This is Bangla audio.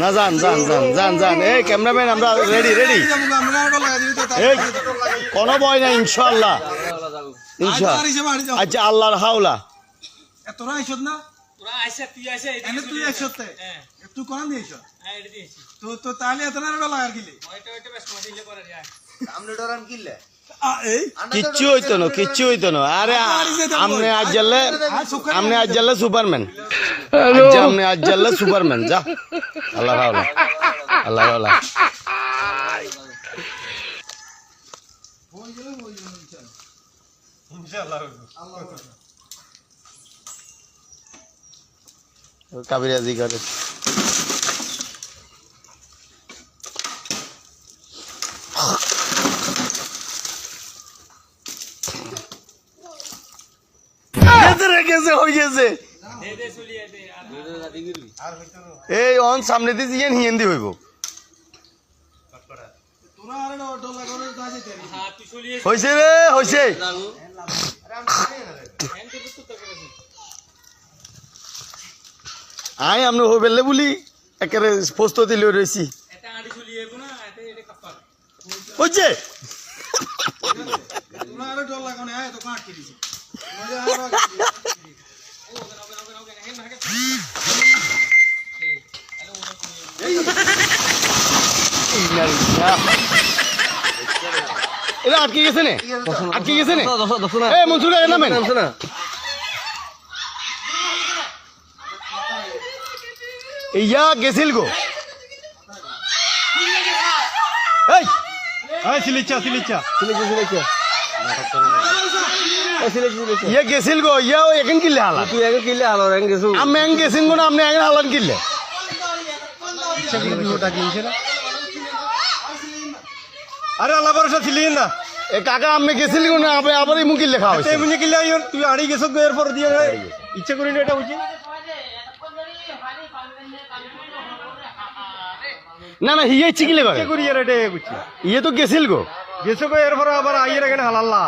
না যান যান যান যান যান। এই ক্যামেরাম্যান আমরা রেডি রেডি এই কোনো ভয় নাই ইনশাল্লাহ ইনশা আচ্ছা আল্লাহর হাওলা। তোরা আইসত না? তুই আয়। হ্যাঁ। তুই কোন দিয়েছ হ্যাঁ তো তো তাহলে এত না ওইটা বেশ কিচ্ছু হইতো না কিচ্ছু হইতো না। আরে আমনে আজ জানলে আমনে আজ জানলে সুপারম্যান। আমনে আজ জানলে সুপারম্যান যা। আল্লাহ হাওলা। আল্লাহ হাওলা। কাবিরাজি করে। গেছে হয়ে অন সামনে দিয়ে জিয়ান হিয়েন দি হইব। হ্যাঁ হইছে রে বসে আই আমরা হই বেলে বলি একেবারে প্রস্তুতি লই চলিয়ে না এটা আটকে গেছে নে। আটকে গেছে নে। এ মনসুর এ নামেন। ইয়া গেছিল গো। এই আয় সিলিচা সিলিচা ইয়া গেছিল গো ইয়া ও এখন কিল্লে হালা তুই আগে কিনলে আলো রঙ গেছু আমি এং গেছিন গো না আপনি এখন হালান কিল্লে আরে আল্লাহ ভরসা ছিলি না এ কাকা আপনি গেছিল গো না আবার আবার ইমু কিল্লে খাওয়া হয়েছে এমনি কিলে আইন তুই আড়ি গেছ এর পর দিয়ে ইচ্ছা করি না এটা বুঝি না না হিয়ে ইচ্ছে কিলে ইচ্ছা করি ইয়ে তো গেছিল গো গেছ এরপরে পর আবার আইয়ের এখানে হালাল্লা